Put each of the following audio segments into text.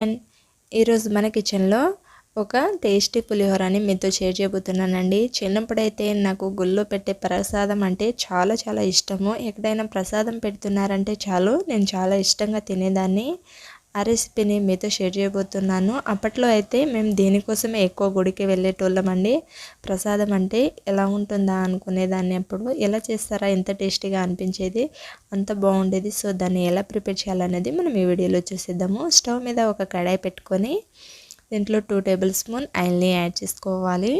And ఈరోజు మన కిచెన్లో ఒక టేస్టీ పులిహోరని మీతో షేర్ చేయబోతున్నానండి. చిన్నప్పుడైతే నాకు గుళ్ళో పెట్టే ప్రసాదం అంటే చాలా చాలా ఇష్టము. ఎక్కడైనా ప్రసాదం పెడుతున్నారంటే చాలు నేను చాలా ఇష్టంగా తినేదాన్ని. ఆ రెసిపీని మీతో షేర్ చేయబోతున్నాను. అప్పట్లో అయితే మేము దేనికోసమే ఎక్కువ గుడికి వెళ్ళేటోళ్ళమండి. ప్రసాదం అంటే ఎలా ఉంటుందా అనుకునేదాన్ని అప్పుడు. ఎలా చేస్తారా? ఎంత టేస్టీగా అనిపించేది. అంత బాగుండేది. సో దాన్ని ఎలా ప్రిపేర్ చేయాలనేది మనం ఈ వీడియోలో చూసేద్దాము. స్టవ్ మీద ఒక కడాయి పెట్టుకొని దీంట్లో టూ టేబుల్ స్పూన్ ఆయిల్ని యాడ్ చేసుకోవాలి.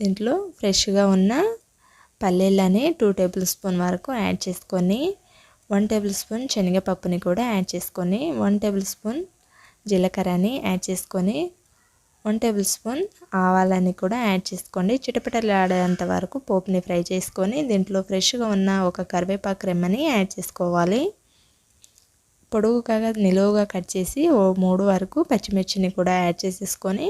దీంట్లో ఫ్రెష్గా ఉన్న పల్లీలని టూ టేబుల్ స్పూన్ వరకు యాడ్ చేసుకొని వన్ టేబుల్ స్పూన్ శనగపప్పుని కూడా యాడ్ చేసుకొని వన్ టేబుల్ స్పూన్ జీలకర్రని యాడ్ చేసుకొని వన్ టేబుల్ స్పూన్ ఆవాలని కూడా యాడ్ చేసుకోండి. చిటపటలాడేంత వరకు పోపుని ఫ్రై చేసుకొని దీంట్లో ఫ్రెష్గా ఉన్న ఒక కరివేపాకు రెమ్మని యాడ్ చేసుకోవాలి. పొడుగుగా నిలువుగా కట్ చేసి ఓ మూడు వరకు పచ్చిమిర్చిని కూడా యాడ్ చేసేసుకొని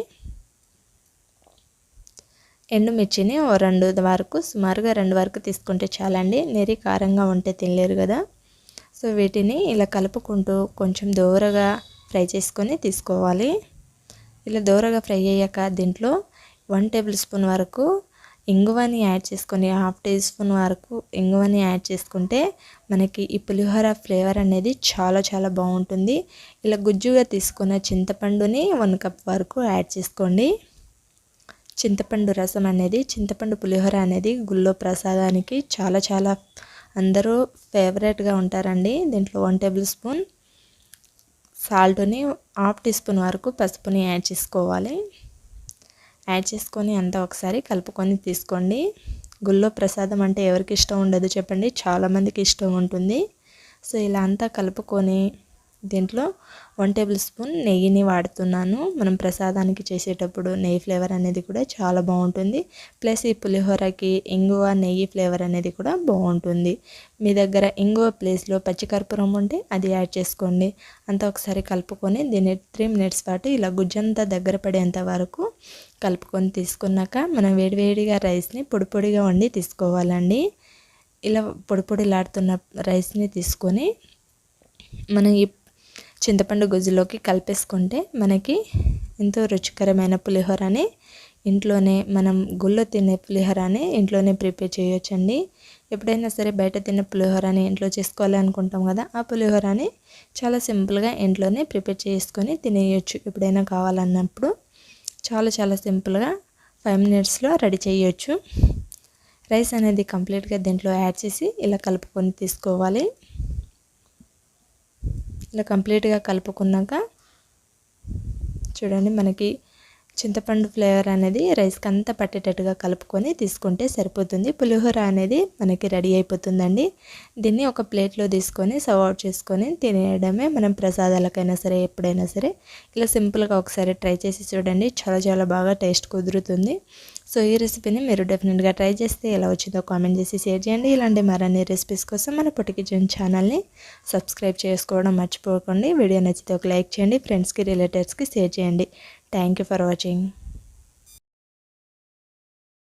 ఎండుమిర్చిని ఓ రెండు వరకు సుమారుగా రెండు వరకు తీసుకుంటే చాలండి. నెరి కారంగా ఉంటే తినలేరు కదా. సో వీటిని ఇలా కలుపుకుంటూ కొంచెం దూరగా ఫ్రై చేసుకొని తీసుకోవాలి. ఇలా దూరగా ఫ్రై అయ్యాక దీంట్లో వన్ టేబుల్ స్పూన్ వరకు ఇంగువని యాడ్ చేసుకొని హాఫ్ టీ స్పూన్ వరకు ఇంగువని యాడ్ చేసుకుంటే మనకి ఈ పులిహోర ఫ్లేవర్ అనేది చాలా చాలా బాగుంటుంది. ఇలా గుజ్జుగా తీసుకున్న చింతపండుని వన్ కప్ వరకు యాడ్ చేసుకోండి. చింతపండు రసం అనేది చింతపండు పులిహోర అనేది గుళ్ళో ప్రసాదానికి చాలా చాలా అందరూ ఫేవరెట్గా ఉంటారండి. దీంట్లో వన్ టేబుల్ స్పూన్ సాల్ట్ని హాఫ్ టీ స్పూన్ వరకు పసుపుని యాడ్ చేసుకోవాలి. యాడ్ చేసుకొని అంతా ఒకసారి కలుపుకొని తీసుకోండి. గుళ్ళో ప్రసాదం అంటే ఎవరికి ఇష్టం ఉండదు చెప్పండి. చాలామందికి ఇష్టం ఉంటుంది. సో ఇలా అంతా కలుపుకొని దీంట్లో వన్ టేబుల్ స్పూన్ నెయ్యిని వాడుతున్నాను. మనం ప్రసాదానికి చేసేటప్పుడు నెయ్యి ఫ్లేవర్ అనేది కూడా చాలా బాగుంటుంది. ప్లస్ ఈ పులిహోరకి ఇంగువ నెయ్యి ఫ్లేవర్ అనేది కూడా బాగుంటుంది. మీ దగ్గర ఇంగువ ప్లేస్లో పచ్చికర్పూరం ఉంటే అది యాడ్ చేసుకోండి. అంతా ఒకసారి కలుపుకొని దీన్ని త్రీ మినిట్స్ పాటు ఇలా గుజ్జంతా దగ్గర పడేంత వరకు కలుపుకొని తీసుకున్నాక మనం వేడివేడిగా రైస్ని పొడి పొడిగా వండి తీసుకోవాలండి. ఇలా పొడి పొడిలాడుతున్న రైస్ని తీసుకొని మనం ఈ చింతపండు గుజ్జులోకి కలిపేసుకుంటే మనకి ఎంతో రుచికరమైన పులిహోరని ఇంట్లోనే మనం గుళ్ళో తినే పులిహోరని ఇంట్లోనే ప్రిపేర్ చేయొచ్చండి. ఎప్పుడైనా సరే బయట తినే పులిహోరని ఇంట్లో చేసుకోవాలి అనుకుంటాం కదా ఆ పులిహోరని చాలా సింపుల్గా ఇంట్లోనే ప్రిపేర్ చేసుకొని తినేయచ్చు. ఎప్పుడైనా కావాలన్నప్పుడు చాలా చాలా సింపుల్గా ఫైవ్ మినిట్స్లో రెడీ చేయొచ్చు. రైస్ అనేది కంప్లీట్గా దీంట్లో యాడ్ చేసి ఇలా కలుపుకొని తీసుకోవాలి. ఇలా కంప్లీట్గా కలుపుకున్నాక చూడండి మనకి చింతపండు ఫ్లేవర్ అనేది రైస్కి అంతా పట్టేటట్టుగా కలుపుకొని తీసుకుంటే సరిపోతుంది. పులిహోర అనేది మనకి రెడీ అయిపోతుందండి. దీన్ని ఒక ప్లేట్లో తీసుకొని సర్వ్ అవుట్ చేసుకొని తినేయడమే మనం ప్రసాదాలకైనా సరే ఎప్పుడైనా సరే. ఇలా సింపుల్గా ఒకసారి ట్రై చేసి చూడండి. చాలా చాలా బాగా టేస్ట్ కుదురుతుంది. సో ఈ రెసిపీని మీరు డెఫినెట్గా ట్రై చేస్తే ఎలా వచ్చిందో కామెంట్ చేసి షేర్ చేయండి. ఇలాంటి మరిన్ని రెసిపీస్ కోసం మన పొట్టి కిచెన్ ఛానల్ని సబ్స్క్రైబ్ చేసుకోవడం మర్చిపోకండి. వీడియో నచ్చితే ఒక లైక్ చేయండి. ఫ్రెండ్స్కి రిలేటివ్స్కి షేర్ చేయండి. Thank you for watching.